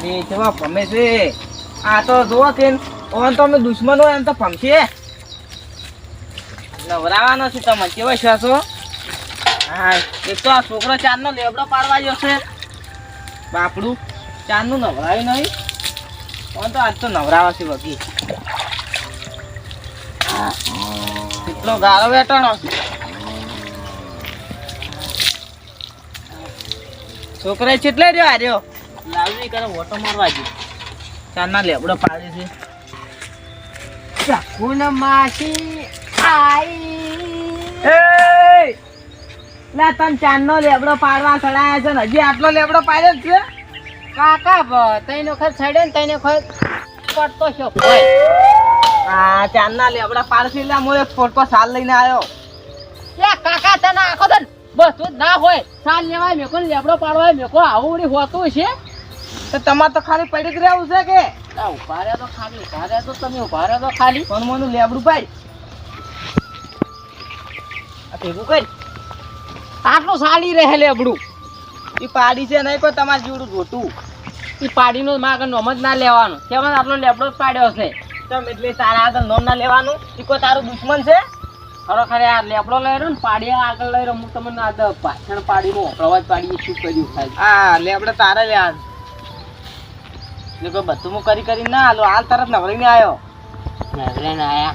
તારી કેવા ભમે છે. આ તો જોવો કે ઓન તો અમે દુશ્મન હોય એમ તો ભમશે નવરાવાનો છે તમે કેવો છો હા, એક તો આ છોકરો ચાંદનો લેબડો પાડવા ગયો છે. બાપડું, ચાંદનું નવરાયું નહીં. ઓન તો આજ તો નવરાવા છે બગી કેટલો ગાળો વેટાણો છોકરા કેટલે રહ્યો આ રહ્યો? લાવજી કરે ઓટો મારવા ગયો. ચાંદના લેબડો પાડે છે. ચકુન માસી આઈ. એ! લા તમ ચાંદનો લેબડો પાડવા ચડાયા છે ને હજી આટલો લેબડો પાડ્યો છે? કાકા બ- વખત છડે ને તૈનો વખત પડતો છો. કોઈ આ ચાંદના લેબડા પાડશે એટલે હું એક ફોટો સાલ લઈને આવ્યો. કાકા તને આખો દન બધું ના હોય. સાલ લેવાય મેકો ને લેબડો પાડવાય મેકો આવું હોતું છે? તો તમારે તો ખાલી પડી જ રહેવું છે કે? ઊભા રહ્યા તો ખાલી ઊભા રહ્યા તો તમે ઊભા રહ્યા તો ખાલી. પણ મને લેબડું પાડ. ભેગું કરી. આટલું સાલી રહે લેબડું. એ પાડી છે નહીં કોઈ તમારે જીવડું જોતું. એ પાડીનો માગ નોમ જ ના લેવાનો. તેમાં આટલો લેબડો જ પાડ્યો છે તમે એટલે તારા આગળ નોમ ના લેવાનું. એ કોઈ તારું દુશ્મન છે? ખરેખર આ લેબડો લઈ રહ્યો ને પાડી આગળ લઈ રહ્યો હું તમને આ દ- પાછળ પાડીનો પ્રવાજ પાડીએ શું કર્યું ખાલી હા લેબડો તારે લેવાનું. ને કોઈ બધું હું કરી કરી ના હાલો હાલ તરત નવરીને આવ્યો નવરે ના આયા.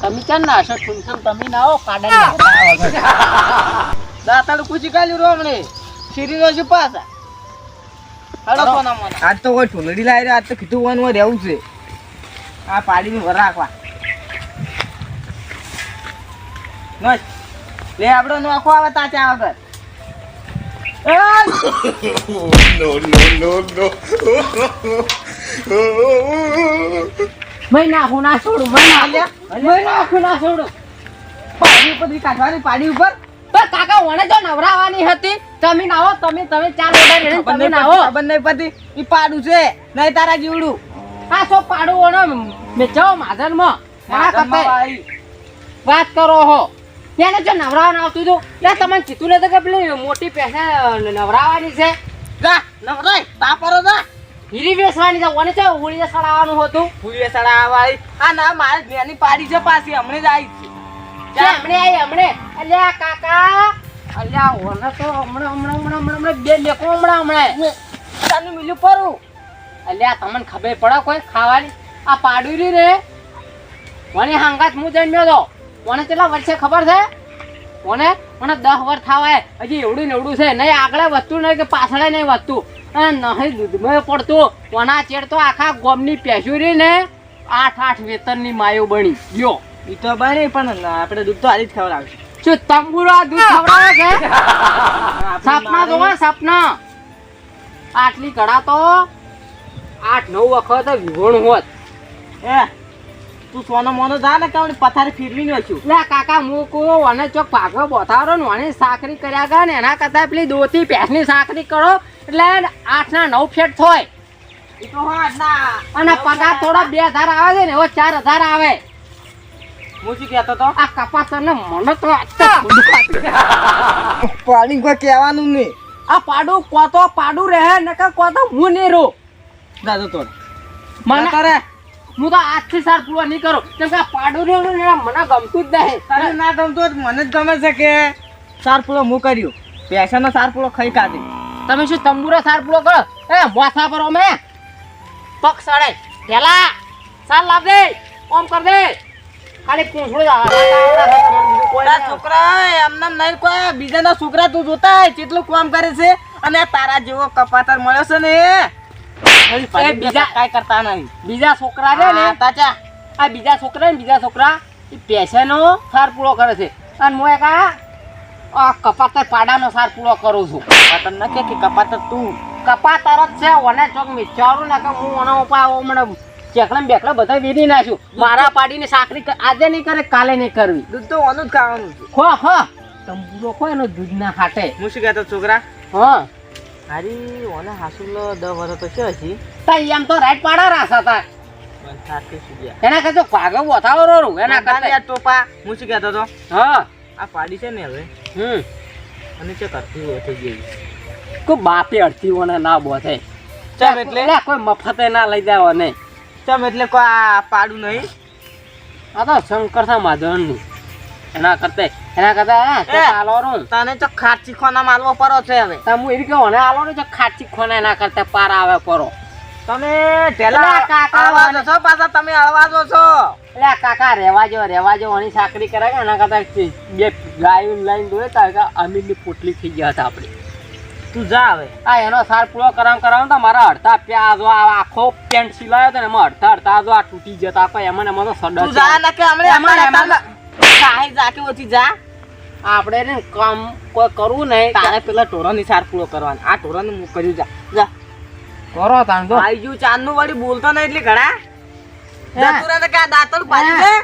તમે ચાલ ના હશો ઠુમસમ તમે ના આવો કાડા દાતાડું પૂછી કાલ્યું રો હમણે શીરીનો છે પાછા હલો. આજ તો કોઈ ઢૂંઢડી લાવી રહ્યા આજ તો કીધું વન રહેવું છે. આ પાડીને વર રાખવા. લે આપણો નોખો આવે તાચા વગર. એ! મેં નાખું ના છોડું મેં અલ્યા, નાખું મેં નાખું ના છોડું. પાડી ઉપર કાઢવાની પાડી ઉપર. પણ કાકા ઓને જો નવરાવાની હતી. તમે નાવો તમે તમે ચાર ઓર્ડર લઈને તમે ના નાવો બંને પતિ ઈ પાડું છે નહીં તારા જીવડું. આ સો પાડું ઓનો મેચાવો માધનમાં. ના કપાય ભાઈ વાત કરો હો. એને જો નવરાવાનું આવતું હતું. એટલે તમને કીધું નથી કે પેલી મોટી પૈસા નવરાવાની છે. જા નવરાય તાપરો જા. હીરી વેચવાની છે ઓને છે સડાવવાનું હતું? ફૂલીએ સડા વાળી આ ના મારે જ્ઞાની પાડી છે પાછી હમણે જ આવી છે હમણે આઈ હમણે. અલ્યા કાકા. અલ્યા ઓને તો હમણે હમણે હમણે હમણે બે લેકો હમણે હમણે. તને મિલ્યું પરું અલ્યા તમને ખબર પડે કોઈ ખાવાની? આ પાડુરી રે. મને હાંગાત હું જન્મ્યો તો. મને કેટલા વર્ષે ખબર છે? મને મને દસ વર્ષ થવાય હજી એવડું એવડું છે. નહીં આગળ વધતું નહીં કે પાછળ નહીં વધતું. અને નહીં દૂધમાં પડતું. કોના ચેડ તો આખા ગોમની પેસુરી ને આઠ આઠ વેતનની માયો બની. ગયો એ તો બની પણ આપણે દૂધ તો આજે જ ખવડાવશે શું તંબુરા આ દૂધ ખવડાવે છે? સપના જોવા સપના? આટલી કડા તો આઠ નવ વખત વિહોણ હોત. એ તું સોનો મોનો જા ને કાવડી પથારી ફેરવી નો છું લે કાકા હું કહું અને ચોક ભાગો બોથારો ને અને સાકરી કર્યા ગયા ને એના કરતા પેલી દોતી પેસની સાકરી કરો એટલે આઠ ના નવ ફેટ થાય. અને પગાર થોડા બે હજાર આવે છે ને એવો ચાર હજાર આવે. હું શું કહેતો તો? આ કપાસ ને મને તો પાડી કોઈ કહેવાનું નહીં. આ પાડું કોતો પાડું રહે નકર કોતો હું નહીં દાદો તો મને કરે. હું તો આજથી સાર પૂરો નહીં કરું. કેમ કે આ પાડું રહ્યું ને મને ગમતું જ તને ના ગમતું મને જ ગમે છે કે સાર પૂળો હું કર્યું? પેશાનો સાર પૂરો ખાઈ કાઢી. તમે શું તંબુરો સાર પૂરો કરો? એ મોથા પર અમે. પગ સડે પેલા સાર લાવ દે ઓમ કર દે ખાલી પૂંછડું નહીં. છોકરા એમને નહીં કોઈ બીજાના છોકરા તું જોતા કેટલું કામ કરે છે. અને તારા જેવો કપાતર મળ્યો છે ને બીજા- કાંઈ કરતા નહીં. બીજા છોકરા છે ને હા, તાચા આ બીજા છોકરા ને બીજા છોકરા એ પેશાનો સાર પૂરો કરે છે. અને હું એક આ કપાતર પાડાનો સાર પૂરો કરું છું. કપાતર ન કે કપાતર તું? કપાતર જ છે ઓને ચોક મિચારું ને કે હું ઓના મને ચેકડે ને બધા વેરી નાખ્યું. મારા પાડીને સાકરી આજે નહીં કરે કાલે નહીં કરવી. દૂધ તો ઓનું જ ખાવાનું છે. તંબુરો ખો એનો દૂધ ના ખાટે. હું શું કહેતો છોકરા? હા. હારી ઓને હાસુલો દસ વર્ષ તો છે હજી. તઈ એમ તો રાઈટ પાડા રાસા હતા પણ સાથે સુજ્યા એના કરતા ભાગો બોથાવો રોરું એના કરતા ટોપા હું શું કહેતો તો હા. આ પાડી છે ને હવે? હમ. અને ચે કરતી હોય થઈ ગઈ. કોઈ બાપે અડતી ઓને ના બોથે. ચમ એટલે? કોઈ મફતે ના લઈ જાવ ને ચમ એટલે કોઈ આ પાડું નહીં? આ તો શંકર છે માધવનનું. એના કરતે એના કરતા હે, આલો રૂ તને તો ખાચી ખોના માલવો પરો છે હવે. તા હું એવી કહું ને આલો ને જો ખાચી ખોને એના કરતા પાર આવે પરો તમે ઢેલા કાકા, આવાજો છો પાછા તમે અળવાજો છો. એટલે કાકા રેવા જો રેવા જો ઓની સાકરી કરે કે એના કરતા બે ગાયું લઈને દોડે તા કે અમીરની પોટલી થઈ ગયા હતા આપણે. તું જા હવે. આ એનો સાર પૂરો કરાવ કરાવ તો મારા અડધા પ્યાજ આખો પેન્ટ સિલાયો ને એમાં અડધા અડધા જો આ તૂટી જતા કોઈ એમાં એમાં તો સડક તું જા ને કે હમણે કાહી જા કે ઓછી જા. આપણે ને કામ કોઈ કરવું નહીં. તારે પેલા ટોરણની સાર પૂરો કરવાનો. આ ટોરાનું હું કર્યું જા. જા. કરો તાણ તો આઈ ગયું ચાંદનું વળી બોલતો નહીં એટલે ઘણા. હે. જતું રહે તો કે દાંતણ પાડી દે?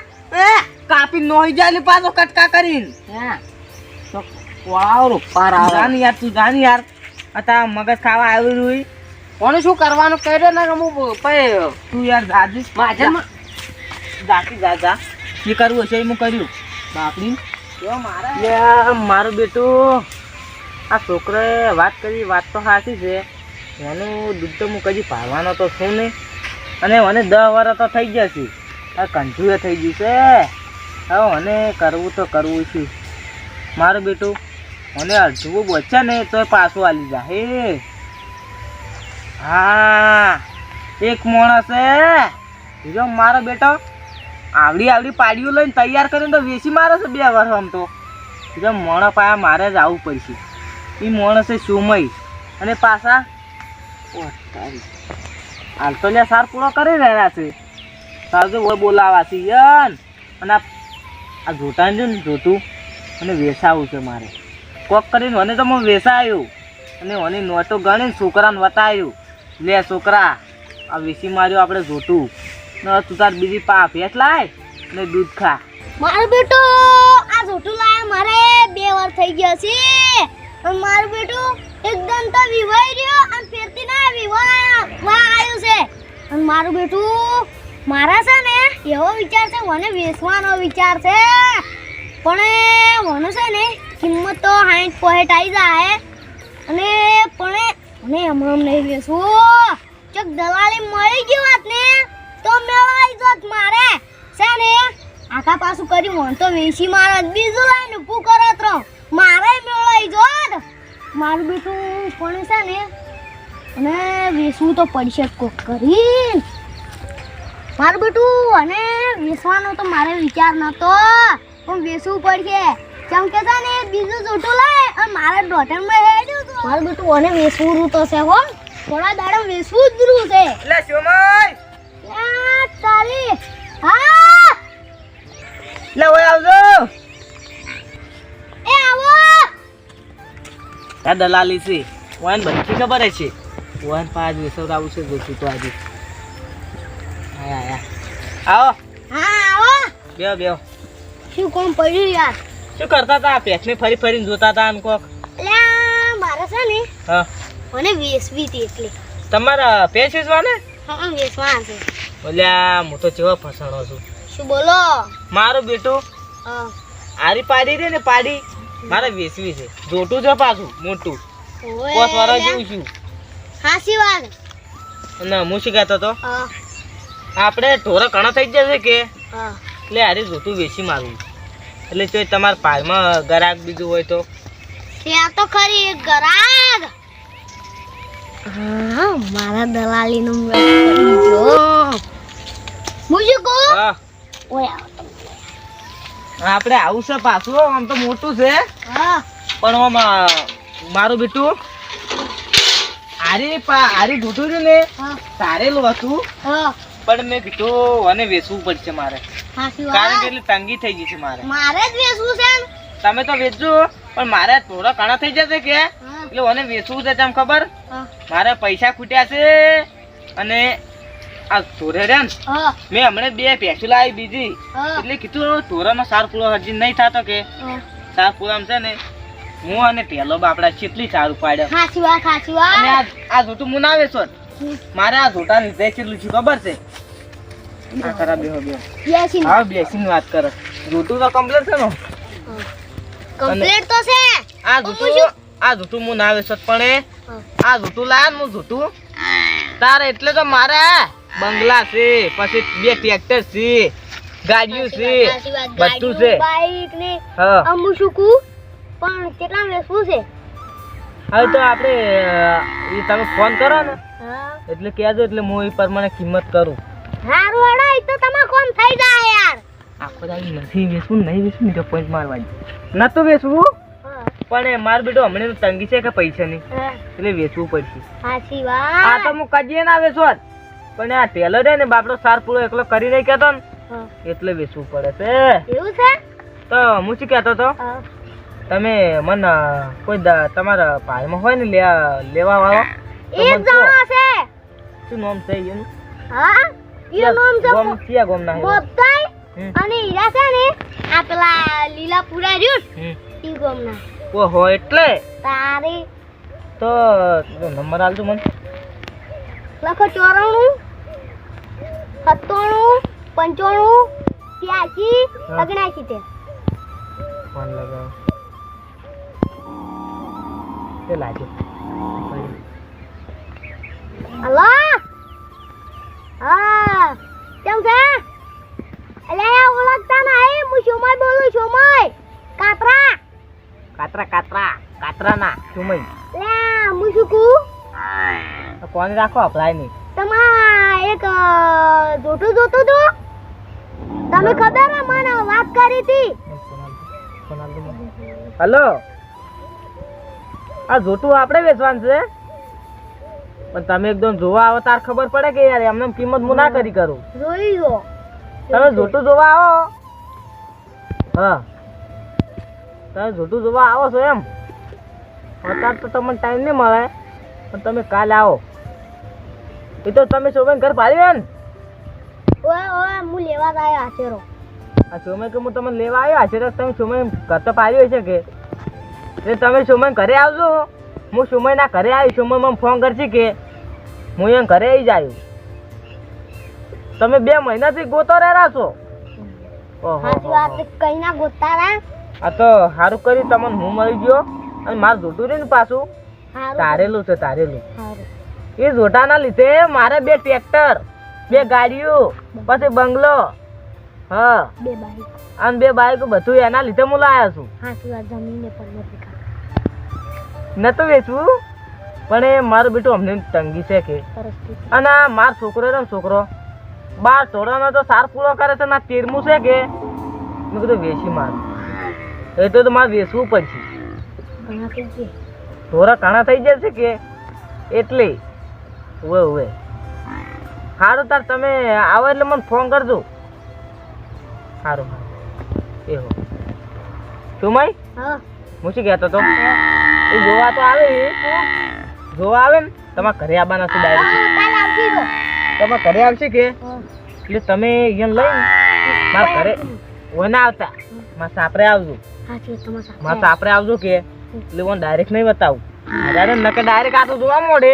એ, કાપી નોઈ જાય ને પાછો કટકા કરીને. તો વાવ પાર જા આવે. ને યાર તું જા ને યાર અત્યારે મગજ ખાવા આવ્યું રહ્યું કોને શું કરવાનું કર્યો ને કે હું તું યાર જાજી. જા. જા જે. કરવું હશે એ હું કર્યું. બાપડી. મારે? બેટું, આ છોકરાએ વાત કરી, વાત તો સાચી છે. એનું દૂધ તો હું કદી ભાવવાનો તો છું નહીં. અને મને દસ વાર તો થઈ ગયા છે. આ કંજુએ થઈ ગયું છે. હવે મને કરવું તો કરવું છે. મારું બેટું, મને અડધું બોચે ને તો પાછું આલી જા. હે. હા, એક માણસ છે બીજો મારો બેટો આવડી આવડી પાડીઓ લઈને તૈયાર કરીને તો વેચી મારે છે બે વર્ષ આમ તો. બીજો મોણા પાયા મારે જ આવવું પડશે. એ માણસ છે સુમય અને પાછા હાલ તો લે સાર પૂરો કરી રહ્યા છે. સારું ઓય બોલાવા છે. યન. અને આ જોટાને જો ને જોતું. અને વેસાવું છે મારે. કોક કરીને મને તો હું વેસાયું. અને મને નોટો ગણીને છોકરાને વતાવ્યું લે છોકરા, આ વેસી માર્યો આપણે જોતું. ને તું તાર બીજી પા ભેંસ લાય ને દૂધ ખા. મારું બેટું, આ જોટું લાયા મારે બે વાર થઈ ગયા છે. મારું બેટું એકદમ તો વિવાઈ રહ્યો અને ફેરતી ના વિવાહ વા આવ્યું છે. અને મારું બેટું મારા છે ને, એવો વિચાર છે, મને વેચવાનો વિચાર છે. પણ મને છે ને કિંમત તો હાઈટ પોઈન્ટ આવી જાય. અને પણ મને હમણાં નહીં વેચવું. ચક દલાલી મળી ગયું વાત ને. તો મેળવાઈ જોત મારે. છે ને? આખા પાછું કરી મોન તો વેસી મારા. બીજું લઈને પૂ કરો ત્રો મારે મેળવાઈ જોત. મારું બેટું પણ છે ને, અને વેસવું તો પડશે કોક કરી મારું બેટું, અને વેસવાનો તો મારે વિચાર નતો. પણ વેસવું પડશે. કેમ કે છે ને, બીજું જોટું લાય અને મારા ડોટરમાં હેડ્યું હતું મારું બેટું, અને વેસવું રૂ તો છે હો. થોડા દાડા વેસવું જ રૂ છે. એટલે સુમય આ તારી હા. લે ઓય આવજો. એ આવો. આ દલાલી છે. ઓન બધી ખબર છે. ઓન પાંચ વેસવરાવું છે જોતું તો આજે. આયા આયા. આવો. હા આવો. બેહો બેહો. શું કોમ પડ્યું યાર? શું કરતા હતા? પેટને ફરી ફરીને જોતા તા આમ કોક? આ મારે છે ને. હા. મને વેચવી હતી એટલે. તમારા પેચ વેચવાને હા વેચવા છે. ઓલ્યા હું તો ચેવા ફસાણો છું. શું બોલો? મારો બેટું આરી પાડી રે ને પાડી? મારે વેચવી છે. જોટું છે પાછું મોટું. કોસ વાળા જેવું છું. હાસી વાત. અને હું શું કહેતો હતો આપણે ઢોરો ઘણો થઈ જશે કે? એટલે આરી જોતું વેચી મારું એટલે જો તમારા પાલમાં ગરાક બીજું હોય તો? ત્યાં તો ખરી એક ગરાગ. હા મારા દલાલી નું જો. હું. શું કહું હા ઓય આપણે આવું છે પાછું આમ તો મોટું છે. હા. પણ આમ મારું બેટું હારી પા હારી જોતું રહ્યું ને સારેલું હતું. હા. પણ મેં કીધું અને વેચવું પડશે મારે. કારણ કે એટલી તંગી થઈ ગઈ છે મારે. મારે જ વેચવું છે તમે તો વેચજો પણ મારે થોડા કણા થઈ જશે કે? એટલે મને વેચવું છે તેમ ખબર? મારે પૈસા ખૂટ્યા છે અને આ ધોરે રે ને? હા. મેં હમણાં બે ભેંસું લાવી બીજી. એટલે કીધું ધોરામાં સાર હજી નહીં થતો કે. હા. છે ને હું અને પેલો બાપડા કેટલી સારું પાડ્યો. હાચી વાત હાચી અને આ આ જોતું હું ના? વેચો મારે આ જોટા લીધે કેટલું છે ખબર છે? આ ખરા બેહો બેહો. હા બેસીને વાત કરો. જોતું તો કમ્પ્લેટ છે ને? કમ્પ્લીટ તો છે. આ જૂઠું આ જૂઠું હું ના વેચત પણ આ જૂઠું લાયા ને હું જૂઠું તારે એટલે તો મારે. બંગલા છે પછી બે ટ્રેક્ટર છે ગાડીઓ છે બધું છે. બાઈક ને અમુ શકું પણ કેટલા વેચવું છે? હવે તો આપણે એ તમે ફોન કરો ને. એટલે કહેજો એટલે હું એ પ્રમાણે કિંમત કરું. હારું હેડો એ તો તમાર કોમ થઈ જાય યાર. આખો દાડી નથી વેચવું નહીં વેચવું ને તો પોઈન્ટ મારવાની નતું વેચવું વેસવું પણ એ માર બેટો હમણાં તંગી છે કે પૈસાની. એટલે વેચવું પડશે. સાચી આ તો વાત હું કદી ના વેચવા પણ આ ટેલર હે ને બાપડો સાર પૂરો એકલો કરી નહીં કેતો ને એટલે વેચવું પડે છે. એવું છે? તો હું શું કહેતો તો તમે મને કોઈ તમારા ભાઈમાં હોય ને લેવા લેવા વાળો એક જણો છે. શું નામ છે એનું? હા? ઈ નામ છે ગોમ ક્યાં ગોમ ના મોબતાઈ અને હીરા છે ને આ પેલા લીલા પૂરા ઓહો એટલે? તારે તો નંબર આલજો મને. લખો ચોરાણું સત્તાણું પંચાણું ત્યાસી. ઓગણસી તે ફોન લગાવો. તે લાજો હલો? હા. કેમ છે? અલે ઓળખતા નહીં. હું સોમય બોલું સોમય કાતરા કાતરા. કાતરા કાતરા. ના સુમઈ લે હું શું કહું કોને રાખો અપલાય નહીં. તમા એક અ, જોતું તું? તમે ખબર હે મને વાત કરી હતી હલો? આ જોતું આપણે વેચવાનું છે? પણ તમે એકદમ જોવા આવો તાર ખબર પડે કે યાર એમને એમ કિંમત હું ના કરી કરું. જોઈ લો. તમે જોતું જોવા આવો. હા. તમે જોતું જોવા આવો છો એમ. અત્યારે તો તમને ટાઈમ નહીં મળે. પણ તમે કાલે આવો. એ તો તમે સોમેન ઘર પાડ્યું ને? ઓય ઓય હું લેવા આવ્યો આચેરો આ સોમેન કે હું તમને લેવા આવ્યો છે તમે સોમેન ઘર તો પાડ્યો છે કે? એટલે તમે સોમેન ઘરે આવજો. હું સુમયના ઘરે આવી સોમય મને ફોન કરશે કે હું અહીંયા ઘરે આવી જાય તમે બે મહિનાથી ગોતો રહ્યા છો? ઓહો સાચી વાત કઈ ના આ તો સારું કર્યું તમને હું મળી ગયો. અને મારું જોતું રહ્યું ને પાછું. તારેલું છે તારેલું. એ જોટાના લીધે મારે બે ટ્રેક્ટર બે ગાડીઓ પછી બંગલો હા. બે બાઈક. અને બે બાઈક બધું એના લીધે હું લાયા છું. ન તો જમીને પણ નથી નતું વેચવું પણ એ મારું બેટું અમને તંગી છે કે. અને મારો છોકરો છે ને છોકરો બાર ચોરાનો તો સાર પૂરો કરે છે ના આ તેરમું છે કે? મેં કીધું વેચી માર. એ તો મારે વેચવું પડશે. ઢોરા કાણા થઈ જશે કે? એટલે ઉવે ઉવે. સારું તાર તમે આવો એટલે મને ફોન કરજો. સારું એ હો. તું હા. હું શું કહેતો તો એ જોવા તો આવે જોવા આવે ને? તમારા ઘરે આવવાના છે ડાયરેક્ટ તમારા ઘરે આવશે કે? એટલે તમે અહીંયા લઈ મારા ઘરે હોય આવતા. મારા સાપરે આવજો. મારા સાપરે આવજો કે? એટલે હું ડાયરેક્ટ નહીં બતાવું. અરે નકે ડાયરેક્ટ આ તો જોવા મોડે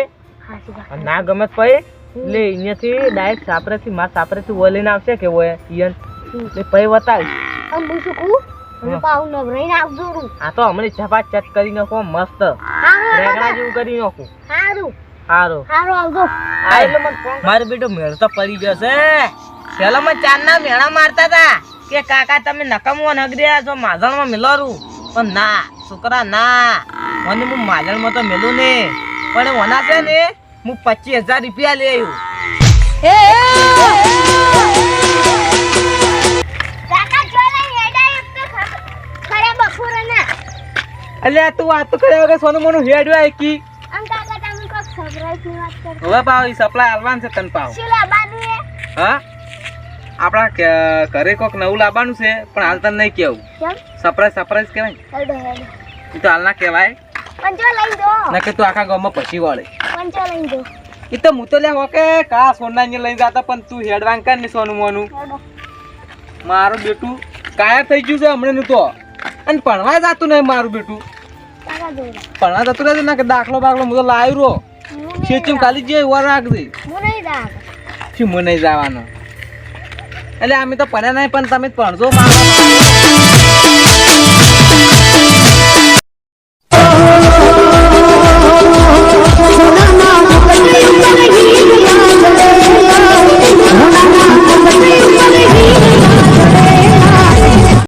ના ગમે પછી એટલે અહીંયાથી ડાયરેક્ટ સાપરેથી મારા સાપરેથી ઓય લઈને આવશે કે ઓય ઈયન. એટલે પછી બતાવીશ આમ હું શું કહું. પાછું નવરાઈને આવજો રૂ. આ તો હમણે ચપા ચટ કરી નાખો મસ્ત. રેગડા જેવું કરી નાખું. સારું સારું સારું આવજો. આ એટલે મને ફોન મારો બેટો મેળ તો પડી ગયો છે. પેલા મને ચાંદના મેળા મારતા હતા કે કાકા તમે નકમો નગર્યા છો માધણમાં મિલારું પણ ના છોકરા ના. મને હું માધણમાં તો મેલું ને પણ ઓના છે ને હું પચીસ હજાર રૂપિયા લઈ આવ્યું. હેડા અલ્યા તું વાત તો કર્યા વગર સોનું મોનું હેડ્યો કી આમ કાકા તમે કોક સરપ્રાઈઝની વાત કરો હવે પાવ સપ્લાય આવવાનું છે તને પાવ હા? આપણા કે- ઘરે કોક નવું લાવવાનું છે પણ હાલ તને નહીં કેવું સરપ્રાઈઝ સરપ્રાઈઝ કહેવાય હેડો હેડો. તો હાલ ના કહેવાય. પંચો લઈ દો તું આખા ગામમાં પછી વળે. પંચો લઈ દો એ તો હું તો લે હોકે કા સોના ને લઈ જતા પણ તું હેડવાંગ કર ને સોનું મોનું. મારું બેટું કાયા થઈ ગયું છે હમણાં તો. અને ભણવા જતું નહીં મારું બેટું. ભણવા જતું રહેતું ને કે દાખલો બાખલો હું તો લાવ્યો રો ખેંચી ખાલી જે વાર રાખજે. શું મને જવાનો? એટલે અમે તો ભણ્યા નહીં પણ તમે ભણજો મારા.